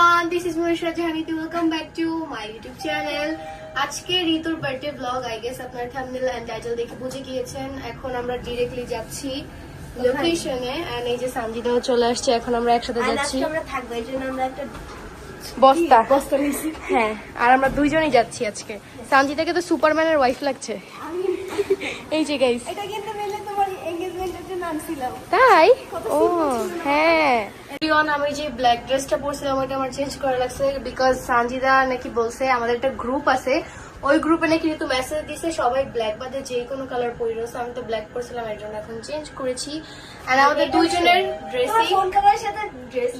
Everyone this is Manisha Jahaniti welcome back to my YouTube channel আজকে ঋতুর birthday blog I guess আপনার thumbnail and title দেখে বুঝে গিয়েছেন। এখন আমরা ডিরেক্টলি যাচ্ছি লোকেশনে এন্ড এই যে সানজিদাও চলে আসছে এখন আমরা একসাথে যাচ্ছি। আমরা থাকব এই জন্য আমরা একটা বস্তা। বস্তা নিয়েছি? হ্যাঁ আর আমরা দুইজনই যাচ্ছি আজকে। সানজিদাকে তো সুপারম্যানের ওয়াইফ লাগছে। এই যে গাইস এটা কিন্তু মেলে তোমার এঙ্গেজমেন্টের জন্য আনছিলাম। তাই? ও হ্যাঁ। এভরিওয়ান আমি যে ব্ল্যাক ড্রেসটা পরছিলাম ওইটা আমার চেঞ্জ করা লাগছে বিকজ সানজিদা নাকি বলছে আমাদের একটা গ্রুপ আছে। ওই গ্রুপে নাকি ঋতু মেসেজ দিছে সবাই ব্ল্যাক বাদে যে কোনো কালার পরিরো। So আমি তো ব্ল্যাক পরছিলাম এর জন্য এখন চেঞ্জ করেছি। আর আমাদের দুইজনের তোমার ড্রেসই ফোন কালারের সাথে ড্রেস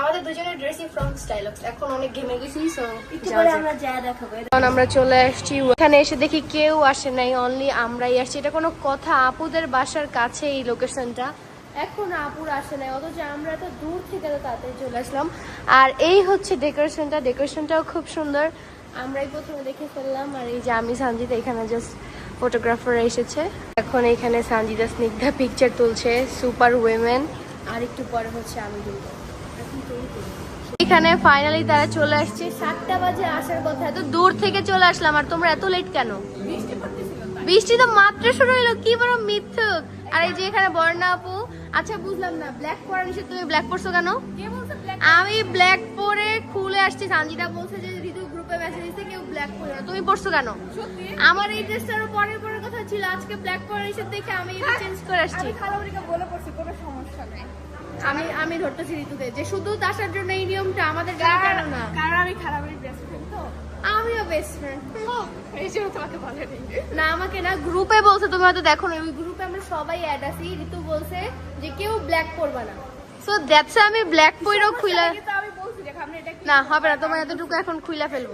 আমাদের ড্রেসই ফ্রম স্টাইলক্স এখন অনেক ঘেমে গেছি সো একটু পরে আমরা যা দেখাবো। এখন আমরা চলে আসছি। ওখানে এসে দেখি কেউ আসে নাই অনলি আমরাই আসছি। এটা কোনো কথা আপুদের বাসার কাছে এই লোকেশনটা এখন আপুর আসে নাই অথচ আমরা তো দূর থেকে তো তাড়াতাড়ি চলে আসলাম। আর এই হচ্ছে ডেকোরেশনটা ডেকোরেশনটাও খুব সুন্দর। আমরাই প্রথমে দেখে ফেললাম আর এই যে আমি সঞ্জিতা এখানে জাস্ট ফটোগ্রাফার এসেছে। এখন এখানে সঞ্জিতা স্নিগ্ধা পিকচার তুলছে সুপার উইমেন আর একটু পরে হচ্ছে আমি তুলবো এখানে ফাইনালি তারা চলে আসছে। সাতটা বাজে আসার কথা এত দূর থেকে চলে আসলাম আর তোমরা এত লেট কেন? বৃষ্টি তো। মাত্র শুরু হলো কি বড় মিথ্যুক। আর এই যে এখানে বর্ণা আপু আচ্ছা বুঝলাম না। ব্ল্যাক পরা নিষেধ তুমি ব্ল্যাক পরছো কেন? আমি ব্ল্যাক পরে খুলে আসছি। সানজিদা বলছে যে ঋতু গ্রুপে মেসেজ দিচ্ছে কেউ ব্ল্যাক পরে না। তুমি পরছো কেন? আমার এই পরের পরের কথা ছিল। আজকে ব্ল্যাক পরে নিষেধ দেখে আমি এটা চেঞ্জ করে আসছি। বলে পড়ছি কোনো সমস্যা নেই। আমি আমি ধরতেছি ঋতুকে যে শুধু আসার জন্য এই নিয়মটা আমাদের গায়ে কেন না? কারণ আমি ফ্রেন্ড তো? আমিও বেস্ট ফ্রেন্ড এই জন্য তোমাকে বলেনি। না আমাকে না গ্রুপে বলছে তুমি হয়তো দেখো না ওই গ্রুপে আমরা সবাই অ্যাড আছি। ঋতু বলছে যে কেউ ব্ল্যাক পরবে না। সো দ্যাটস আমি ব্ল্যাক পইরও খুইলা আমি বলছি যে আমরা এটা না হবে না তোমার এতটুকু এখন খুইলা ফেলব।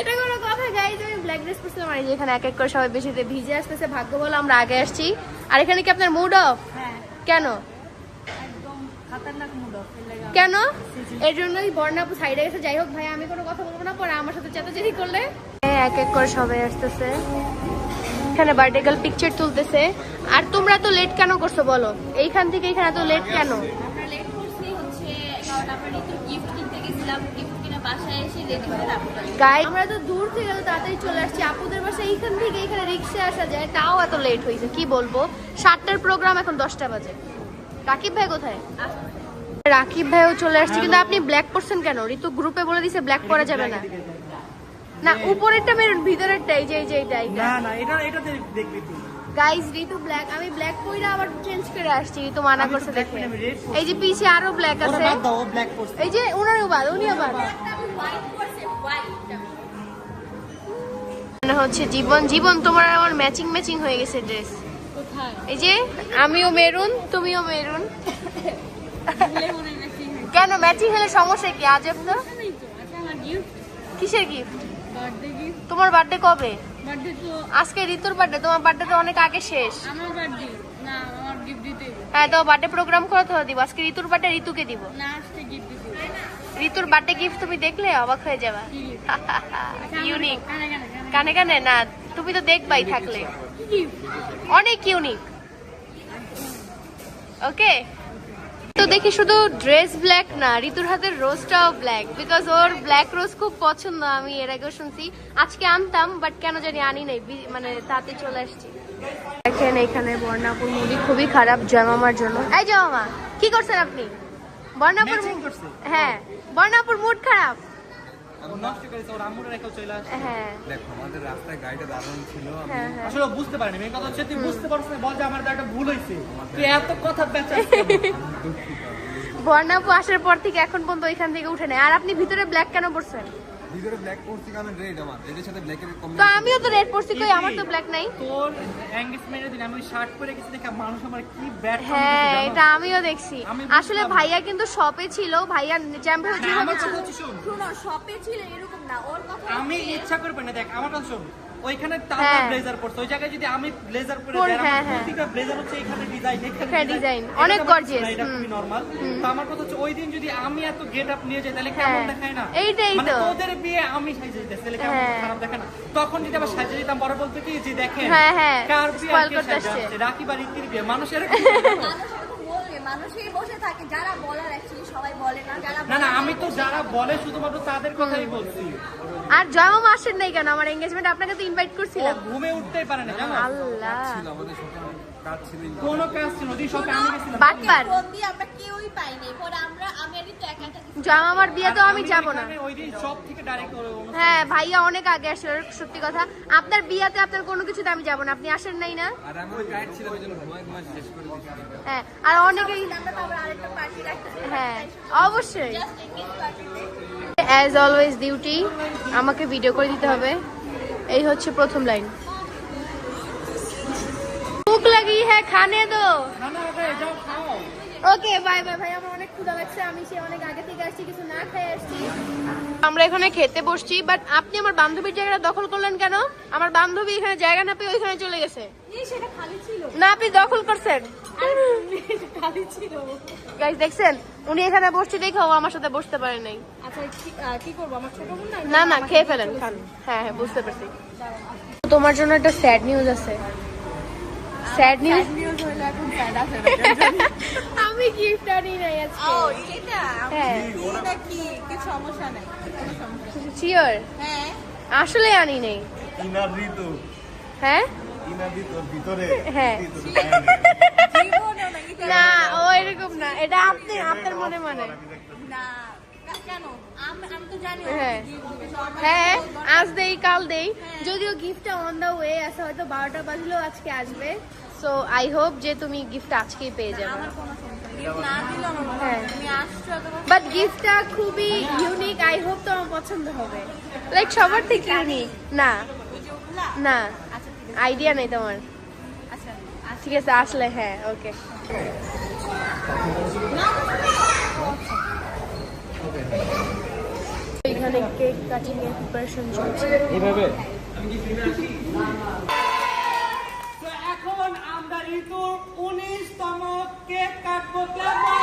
এটা কোনো কথা গাইজ আমি ব্ল্যাক ড্রেস পরছিলাম আর যে এখানে এক এক করে সবাই বেশি ভিজে আসতেছে ভাগ্য বলে আমরা আগে আসছি। আর এখানে কি আপনার মুড অফ হ্যাঁ। কেন? একদম খাতারনাক মুড অফ কেন? এর জন্যই বর্ণাপু সাইডে গেছে। যাই হোক ভাই আমি কোনো কথা বলব না পরে আমার সাথে চেতাচেতি করলে। এক এক করে সবাই আসতেছে। এখানে বার্থডে গার্ল পিকচার তুলতেছে আর তোমরা তো লেট কেন করছ বলো এইখান থেকে এখানে এত লেট কেন আমরা হয়ে তো দূর থেকে তাড়াতাড়ি চলে আসছি আপুদের বাসা এইখান থেকে এখানে রিক্সা আসা যায় তাও এত লেট হয়েছে কি বলব সাতটার প্রোগ্রাম এখন দশটা বাজে রাকিব ভাই কোথায় রাকিব ভাইও চলে আসছে কিন্তু আপনি ব্ল্যাক পরছেন কেন ঋতু গ্রুপে বলে দিছে ব্ল্যাক পরা যাবে না না উপরেরটা মেরুন ভিতরেরটা এই যে এই যে এইটা না না এটা এটাতে দেখবি তুই। গাইস ঋতু ব্ল্যাক আমি ব্ল্যাক পইরা আবার চেঞ্জ করে আসছি ঋতু মানা করছে দেখে। এই যে পিছে আরও ব্ল্যাক আছে। এই যে উনারও বাদ উনিও বাদ। মানে হচ্ছে জীবন জীবন তোমার আমার ম্যাচিং ম্যাচিং হয়ে গেছে ড্রেস এই যে আমিও মেরুন তুমিও মেরুন কেন ম্যাচিং হলে সমস্যা কি? আজব তো। আচ্ছা কিসের গিফট তোমার বার্থডে কবে? আজকে ঋতুর বার্থডে তোমার বার্থডে তো অনেক আগে শেষ। আমার বার্থডে না আমার গিফট দিতে হ্যাঁ তো বার্থডে প্রোগ্রাম করে তো দিব। আজকে ঋতুর বার্থডে ঋতুকে দিব। না গিফট ঋতুর বার্থডে গিফট তুমি দেখলে অবাক হয়ে যাবা। ইউনিক কানে কানে না তুমি তো দেখবাই থাকলে। অনেক ইউনিক ওকে দেখি শুধু ড্রেস ব্ল্যাক না ঋতুর হাতের রোজটাও ব্ল্যাক বিকজ ওর ব্ল্যাক রোজ খুব পছন্দ আমি এর আগেও শুনছি। আজকে আনতাম বাট কেন জানি আনি নাই মানে তাতে চলে আসছি। দেখেন এখানে বর্ণাপুর মুভি খুবই খারাপ জয়মামার জন্য। এই জয়মামা কি করছেন আপনি? বর্ণাপুর? হ্যাঁ বর্ণাপুর মুড খারাপ। হ্যাঁ। দেখো আমাদের রাস্তায় গাড়িটা দারুণ ছিল আমি হ্যাঁ হ্যাঁ। আসলে বুঝতে পারেনি মেন কথা হচ্ছে তুই বুঝতে পারছিস না বল যে আমার একটা ভুল হয়েছে। তুই এত কথা বেচা বর্ণাপু আসার পর থেকে এখন পর্যন্ত ওইখান থেকে উঠে নেয় আর আপনি ভিতরে ব্ল্যাক কেন পড়ছেন? ভিতরে ব্ল্যাক পরছি কারণ রেড আমার। রেডের সাথে ব্ল্যাকের তো আমিও তো রেড পরছি কই? আমার তো ব্ল্যাক নাই। তোর এঙ্গেজমেন্টের দিন আমি শার্ট পরে গেছি দেখে মানুষ আমার কি ব্যাড হ্যাঁ এটা আমিও দেখছি। আসলে ভাইয়া কিন্তু শপে ছিল ভাইয়া চ্যাম্পিয়ন ছিল শুনো। শপে ছিল এরকম না ওর কথা আমি ইচ্ছা করব না দেখ আমার কথা শোন। ওইখানে তারা হ্যাঁ। ব্লেজার পরছে ওই জায়গায় যদি আমি ব্লেজার পরে যাই হ্যাঁ, আমার হ্যাঁ। প্রতিটা ব্লেজার হচ্ছে এখানে ডিজাইন এখানে design, অনেক gorgeous, এটা খুবই নরমাল তো আমার কথা হচ্ছে ওই দিন যদি আমি এত গেট আপ নিয়ে যাই তাহলে হ্যাঁ, কেমন দেখায় না? এইটাই মানে তো। তোদের বিয়ে আমি সাইজে দিতেছি তাহলে কেমন হ্যাঁ। খারাপ দেখে না? তখন যদি আবার সাইজে দিতাম বড় বলতে কি যে দেখেন হ্যাঁ, হ্যাঁ, কার বিয়ে রাখি বা রীতির বিয়ে মানুষের মানুষই বসে থাকে যারা বলার অ্যাকচুয়ালি সবাই বলে না না না আমি তো যারা বলে শুধুমাত্র তাদের কথাই বলছি। আর জয়ম আসেন নাই কেন? আমার এঙ্গেজমেন্ট আপনাকে তো ইনভাইট করছিলাম। ঘুমে উঠতেই পারে না আল্লাহ। কাজ ছিল কোনো কাজ ছিল ওদিকে সব আমি গেছিলাম। বাটপার ফোন আমরা কেউই পাইনি। পরে আমরা আমি আর ঋতু একা একা গেছি। বিয়ে তো আমি যাব না। ওই দিন সব থেকে ডাইরেক্ট হ্যাঁ ভাইয়া অনেক আগে আসে সত্যি কথা। আপনার বিয়াতে আপনার কোনো কিছুতে আমি যাব না। আপনি আসেন নাই না? আর আমি ওই গাইড ছিলাম এই জন্য ঘুমায় ঘুমায় শেষ করে দিয়েছি। হ্যাঁ আর অনেকেই আমরা তো আবার আরেকটা পার্টি রাখতে হ্যাঁ অবশ্যই। অ্যাজ অলওয়েজ ডিউটি আমাকে ভিডিও করে দিতে হবে। এই হচ্ছে প্রথম লাইন ভুক লাগি হ্যাঁ খানে দো না ওকে যাও খাও। ওকে বাই বাই ভাই আমার অনেক ক্ষুধা লাগছে আমি সে অনেক আগে থেকে আসছি কিছু না খেয়ে আসছি। আমরা এখানে খেতে বসছি বাট আপনি আমার বান্ধবীর জায়গাটা দখল করলেন কেন? আমার বান্ধবী এখানে জায়গা না পেয়ে ওইখানে চলে গেছে। সেটা খালি ছিল। না আপনি দখল করছেন। গাইস দেখছেন? উনি এখানে বসছে দেখে ও আমার সাথে বসতে পারে নাই। আচ্ছা কি- আহ, কি করব? আমার ছোট বোন না? না খেয়ে ফেলেন খান। হ্যাঁ হ্যাঁ বুঝতে পারছি। তোমার জন্য একটা স্যাড নিউজ আছে। স্যাড নিউজ নিউজ হইলে এখন স্যাড আছে আমি গিফট আনি নাই আজকে। ও এটা? হ্যাঁ। এটা কি? কিছু সমস্যা নাই? কোনো সমস্যা। হ্যাঁ। আসলে আনি নাই। ইনার ঋতু। হ্যাঁ? ইনার ঋতুর ভিতরে। হ্যাঁ। না ও এরকম না। এটা আপনি আপনার মনে মানে। না। জানি হ্যাঁ। হ্যাঁ আজ দেই কাল দেই। যদিও গিফটটা অন দা ওয়ে আছে হয়তো বারোটা বাজলেও আজকে আসবে। সো আই হোপ যে তুমি গিফট আজকেই পেয়ে যাবে। হ্যাঁ। হয় বাট গিফটটা খুবই ইউনিক আই হোপ পছন্দ হবে। লাইক সবার থেকে ইউনিক না। না। আচ্ছা আইডিয়া নেই তোমার। আচ্ছা ঠিক আছে আসলে হ্যাঁ ওকে এখানে কেক কাটিং এর প্রিপারেশন চলছে। এইভাবে তো এখন আমরা ঋতুর উনিশতম কেক কাটবো কেমন?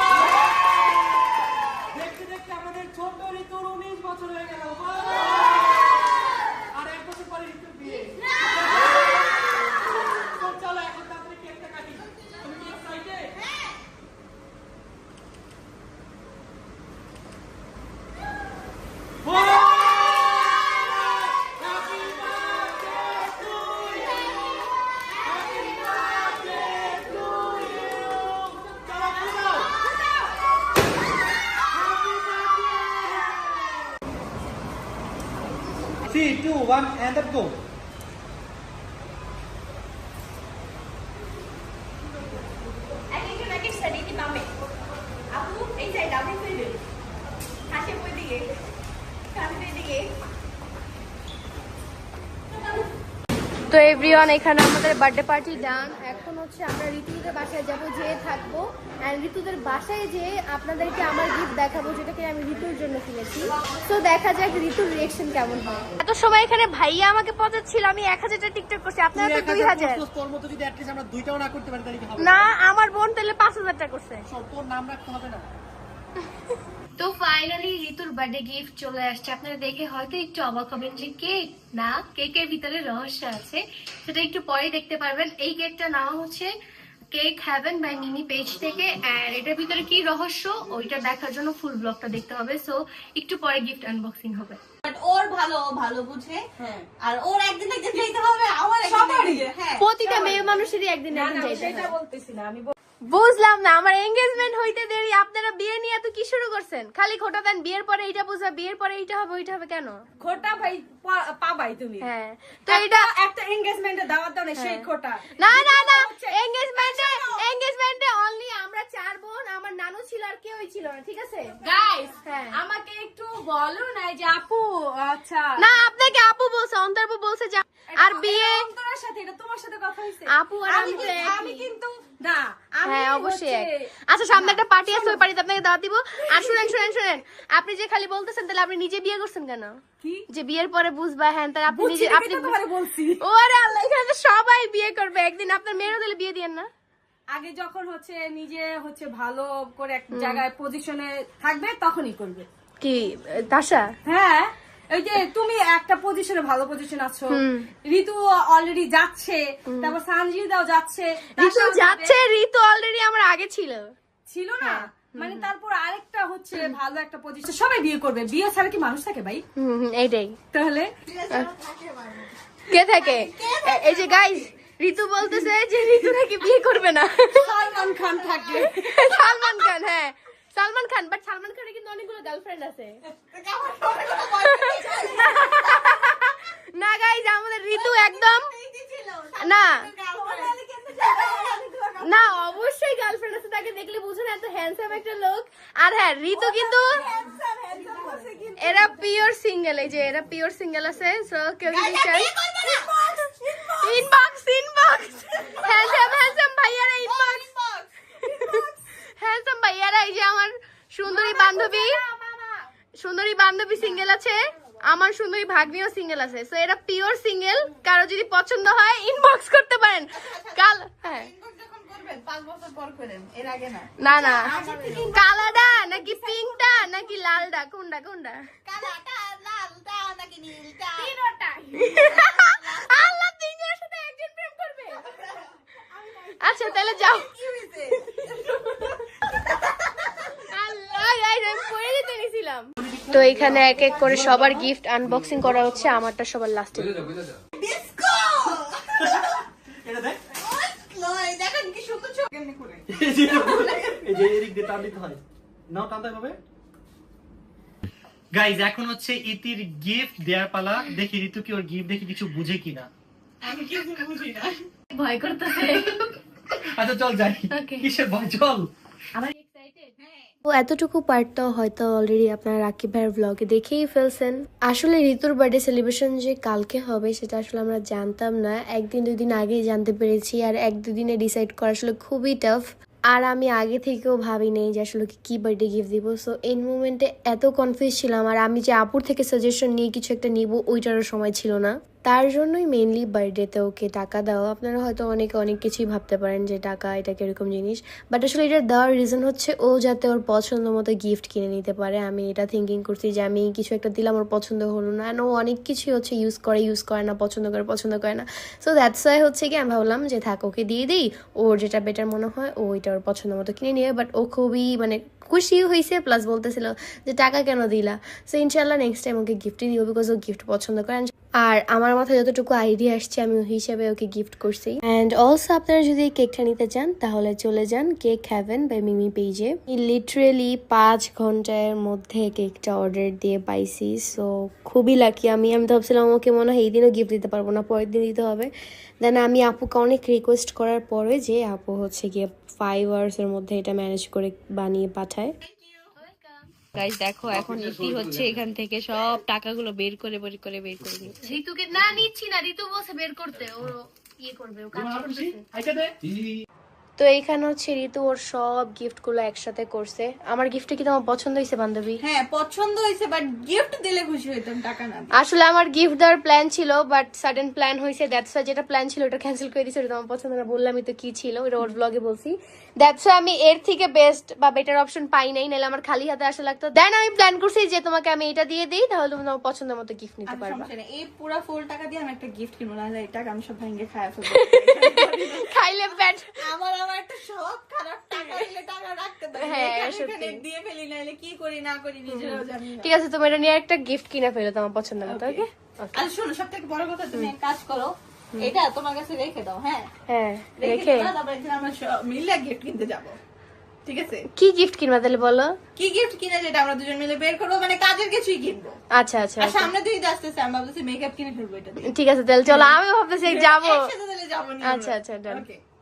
দেখতে দেখতে আমাদের ছোট ঋতুর উনিশ বছর হয়ে গেল আর এক বছর পরে ঋতুর বিয়ে তো চলো এখন তাড়াতাড়ি কেকটা কাটি তুমি কি excited? Happy birthday to you. Happy birthday to you. চলো, ফুটাও। Happy birthday. Three, two, one, and then go. এক একটা র্যাকেট স্যার এই বামে আপু এই যে ডাবল ফিল্ডে হাসে কই and কাঁদবে go. তো এভরিওয়ান এখানে আমাদের বার্থডে পার্টি ডান এখন হচ্ছে আমরা ঋতুদের বাসায় যাব যেয়ে থাকব। অ্যান্ড ঋতুদের বাসায় যেয়ে আপনাদেরকে আমার গিফট দেখাবো যেটাকে আমি ঋতুর জন্য কিনেছি। তো দেখা যাক ঋতুর রিয়েকশন কেমন হয়। এত সময় এখানে ভাইয়া আমাকে পচাচ্ছিল আমি এক হাজারটা টিকটক করছি আপনারা তো দুই হাজার। না আমার বোন তাহলে পাঁচ হাজারটা করছে। তোর নাম রাখতে হবে না। তো ফাইনালি ঋতুর বার্থডে গিফট চলে আসছে। আপনারা দেখে হয়তো একটু অবাক হবেন যে কেক না কেকের ভিতরে রহস্য আছে? সেটা একটু পরে দেখতে পারবেন। এই কেকটা নেওয়া হচ্ছে Cake Haven by Mini Page থেকে। আর এটার ভিতরে কি রহস্য? ওইটা দেখার জন্য ফুল ব্লগটা দেখতে হবে। সো একটু পরে গিফট আনবক্সিং হবে। বাট ওর ভালো ভালো বুঝে। আর ওর একদিন একদিন যেতে হবে আমার সবারই। হ্যাঁ প্রতিটা মেয়ে মানুষেরই একদিন একদিন হয়। বলতেছি না আমি বুঝলাম না আমার এঙ্গেজমেন্ট হইতে দেরি আপনারা বিয়ে নিয়ে এত কি শুরু করছেন? খালি খোটা দেন বিয়ের পরে এইটা বুঝা বিয়ের পরে এইটা হবে ওইটা হবে কেন? খোটা ভাই পাবাই তুমি। হ্যাঁ তো এটা একটা এঙ্গেজমেন্টের দাওয়াত দাও না সেই খোটা। না না না এঙ্গেজমেন্টে এঙ্গেজমেন্টে অনলি আমরা চার বোন আমার নানু ছিল আর কেউই ছিল না ঠিক আছে? গাইস হ্যাঁ। আমাকে একটু বলো না যে আপু আচ্ছা। না আপনাকে আপু বলছে অন্তরপু বলছে যে আর বিয়ে অন্তরার সাথে এটা তোমার সাথে কথা হইছে। আপু আর। আমি কিন্তু না হ্যাঁ অবশ্যই এক। আচ্ছা সামনে একটা পার্টি আছে ওই পার্টিতে আপনাকে দাওয়াত দিব। আর শুনেন শুনেন শুনেন আপনি যে খালি বলতেছেন তাহলে আপনি নিজে বিয়ে করছেন কেন? যে বিয়ের পরে বুঝবা হ্যাঁ তাহলে আপনি নিজে আপনি বলছি। ওরে আল্লাহ এখানে তো সবাই বিয়ে করবে। একদিন আপনার মেয়েরও তাহলে বিয়ে দিয়েন না। আগে যখন হচ্ছে নিজে হচ্ছে ভালো করে এক জায়গায় পজিশনে থাকবে তখনই করবে। কি তাসা? হ্যাঁ। যে তুমি একটা পজিশনে ভালো পজিশন আছো। ঋতু অলরেডি যাচ্ছে তারপর সানজিদাও যাচ্ছে ঋতু যাচ্ছে ঋতু অলরেডি আমার আগে ছিল। ছিল না? মানে তারপর আরেকটা হচ্ছে ভালো একটা পজিশন সবাই বিয়ে করবে। বিয়ে ছাড়া কি মানুষ থাকে ভাই? এইটাই। তাহলে? কে থাকে? এই যে গাইজ ঋতু বলতেছে যে ঋতু নাকি বিয়ে করবে না। সালমান খান থাকে। সালমান খান হ্যাঁ। সালমান খান বাট সালমান খানের কিন্তু অনেকগুলো গার্লফ্রেন্ড আছে না গাইজ আমাদের ঋতু একদম না না অবশ্যই গার্লফ্রেন্ড আছে তাকে দেখলে বুঝুন এত হ্যান্ডসাম একটা লোক হ্যাঁ ঋতু কিন্তু এরা পিওর সিঙ্গেল এই যে এরা পিওর সিঙ্গেল আছে সো কেউ যদি চাই ইনবক্স ইনবক্স হ্যান্ডসাম হ্যান্ডসাম ভাইয়ারা ইনবক্স হ্যান্ডসাম ভাইয়ারা এই যে আমার সুন্দরী বান্ধবী। সুন্দরী বান্ধবী সিঙ্গেল আছে আমার সুন্দরী ভাগ্নিও সিঙ্গেল আছে সো এরা পিওর সিঙ্গেল কারও যদি পছন্দ হয় ইনবক্স করতে পারেন। কাল হ্যাঁ। না? না কালাডা নাকি পিঙ্কটা নাকি লালডা? কোনটা কোনটা আল্লাহ তিনজনের সাথে একজন প্রেম করবে? আচ্ছা তাহলে যাও। তো এখানে এক এক করে সবার গিফট আনবক্সিং করা হচ্ছে আমারটা সবার লাস্টে বুঝে যাও বুঝে যাও এটা দেখ এই যে এদিক দিয়ে টান দিতে হয়। নাও টানতে হবে। গাইজ এখন হচ্ছে ইতির গিফট দেয়ার পালা। দেখি ঋতু কি ওর গিফট দেখি কিছু বুঝে কিনা। ভয় করতেছে। আচ্ছা চল যাই। কিসের ভয়? চল। ও এতটুকু পার্টটাও হয়তো অলরেডি আপনারা রাকিব ভাইয়ের ব্লগে দেখেই ফেলছেন। আসলে ঋতুর বার্থডে সেলিব্রেশন যে কালকে হবে সেটা আসলে আমরা জানতাম না। একদিন দুই দিন আগেই জানতে পেরেছি আর এক, দুদিনে ডিসাইড করা আসলে খুবই টাফ আর আমি আগে থেকেও ভাবি নেই যে আসলে কি কি বার্থডে গিফট দিব। সো এই মুমেন্টে এত কনফিউজ ছিলাম আর আমি যে আপুর থেকে সাজেশন নিয়ে কিছু একটা নিব, ওইটারও সময় ছিল না। তার জন্যই মেনলি বার্থডেতে ওকে টাকা দেওয়া। আপনারা হয়তো অনেকে অনেক কিছুই ভাবতে পারেন যে টাকা, এটা কীরকম জিনিস। বাট আসলে এটা দেওয়ার রিজন হচ্ছে ও যাতে ওর পছন্দ মতো গিফট কিনে নিতে পারে। আমি এটা থিঙ্কিং করছি যে আমি কিছু একটা দিলাম, ওর পছন্দ হলো না। ও অনেক কিছুই হচ্ছে ইউজ করে ইউজ করে না, পছন্দ করে পছন্দ করে না। সো দ্যাটস ওয়াই হচ্ছে কি আমি ভাবলাম যে থাক, ওকে দিয়ে দিই। ওর যেটা বেটার মনে হয়, ও এটা ওর পছন্দ মতো কিনে নিয়ে বাট ও খুবই মানে খুশি হয়েছে প্লাস বলতেছিল যে টাকা কেন দিলা? সো ইনশাল্লাহ নেক্সট টাইম ওকে গিফটই দিব বিকজ ও গিফট পছন্দ করে। And আর আমার মাথায় যতটুকু আইডিয়া আসছে, আমি ওই হিসাবে ওকে গিফট করছি। অ্যান্ড অলসো আপনারা যদি কেকটা নিতে চান, তাহলে চলে যান কেক হ্যাভেন বাই মিমি পেজে লিটারেলি পাঁচ ঘণ্টার মধ্যে কেকটা অর্ডার দিয়ে পাইছি সো খুবই লাকি আমি। আমি ভাবছিলাম ওকে মনে হয় এই দিনও গিফট দিতে পারব না, পরের দিন দিতে হবে। দেন আমি আপুকে অনেক রিকোয়েস্ট করার পরে যে, আপু হচ্ছে গিয়ে ফাইভ আওয়ার্সের মধ্যে এটা ম্যানেজ করে বানিয়ে পাঠায়। গাইস দেখো এখন ইতি হচ্ছে এখান থেকে সব টাকাগুলো বের করে বের করে বের করে নিচ্ছে। ঋতুকে না নিচ্ছি না ঋতু বসে বের করতে ও ইয়ে করবে ও কাজ তো এইখানে হচ্ছে ঋতু ওর সব গিফটগুলো একসাথে করছে। আমার গিফটটা কি তোমার পছন্দ হয়েছে বান্ধবী? হ্যাঁ পছন্দ হয়েছে বাট গিফট দিলে খুশি হইতাম টাকা না আসলে আমার গিফট দেওয়ার প্ল্যান ছিল বাট সাডেন প্ল্যান হয়েছে দ্যাটস ওয়াই যেটা প্ল্যান ছিল ওটা ক্যান্সেল করে দিয়েছে ওটা আমার পছন্দ না বললামই তো কি ছিল ওটা ওর ব্লগে বলছি। দ্যাটস ওয়াই আমি এর থেকে বেস্ট বা বেটার অপশন পাই নাই নাহলে আমার খালি হাতে আসা লাগতো। দেন আমি প্ল্যান করছি যে তোমাকে আমি এটা দিয়ে দিই তাহলে তুমি তোমার পছন্দ মতো গিফট নিতে পারবা। এই পুরো ফুল টাকা দিয়ে আমি একটা গিফট কিনবো না এই টাকা আমি সব ভেঙে ফেলব। খাইলে আমার আমার একটা সব খারাপ টাকা দিলে টাকা রাখতে পারি। হ্যাঁ, এখানে দিয়ে ফেলি কি করি না করি নিজেরাও জানি ঠিক আছে তুমি এটা নিয়ে একটা গিফট কিনে ফেলো তোমার পছন্দ মতো ওকে আর শোনো সব থেকে বড় কথা তুমি এক কাজ করো এটা তোমার কাছে রেখে দাও হ্যাঁ? হ্যাঁ রেখে তারপর আমরা মিলে গিফট কিনতে যাব। ঠিক আছে? কি গিফট কিনবা তাহলে বলো? কি গিফট কিনে যেটা আমরা দুজন মিলে বের করব? মানে কাজের কিছুই কিনবো। আচ্ছা আচ্ছা আর আচ্ছা। সামনে দুই আসতেছে আমি ভাবতেছি মেকআপ কিনে ফেলব এটা ঠিক আছে তাহলে চলো আমি ভাবতেছি যাব। আচ্ছা, আচ্ছা, done.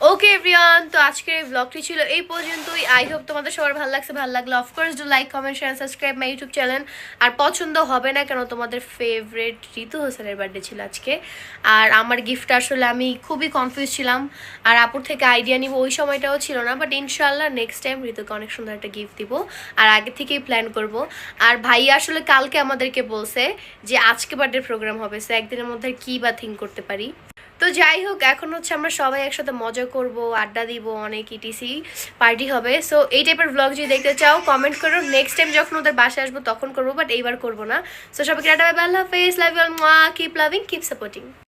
ওকে এভরিওয়ান তো আজকের এই ব্লগটি ছিল এই পর্যন্তই। আই হোপ তোমাদের সবার ভালো লাগছে। ভালো লাগলে of course do like comment share subscribe my YouTube channel আর পছন্দ হবে না কেন, তোমাদের ফেভারিট ঋতু হোসেনের বার্থডে ছিল আজকে। আর আমার গিফট আসলে আমি খুবই কনফিউজ ছিলাম। আর আপুর থেকে আইডিয়া নিব ওই সময়টাও ছিল না বাট ইনশাল্লাহ নেক্সট টাইম ঋতুকে অনেক সুন্দর একটা গিফট দিব। আর আগে থেকেই প্ল্যান করব। আর ভাই আসলে কালকে আমাদেরকে বলছে যে আজকে বার্থডে প্রোগ্রাম হবে সে একদিনের মধ্যে কি বা থিঙ্ক করতে পারি? তো যাই হোক, এখন হচ্ছে আমরা সবাই একসাথে মজা করব, আড্ডা দিব, অনেক ইটিসি পার্টি হবে। সো এই টাইপের ব্লগ যদি দেখতে চাও কমেন্ট করো। নেক্সট টাইম যখন ওদের বাসে আসব, তখন করব বাট এইবার করব না। সো সবাইকে টাটা বাই আল্লাহ হাফেজ love you all keep loving keep supporting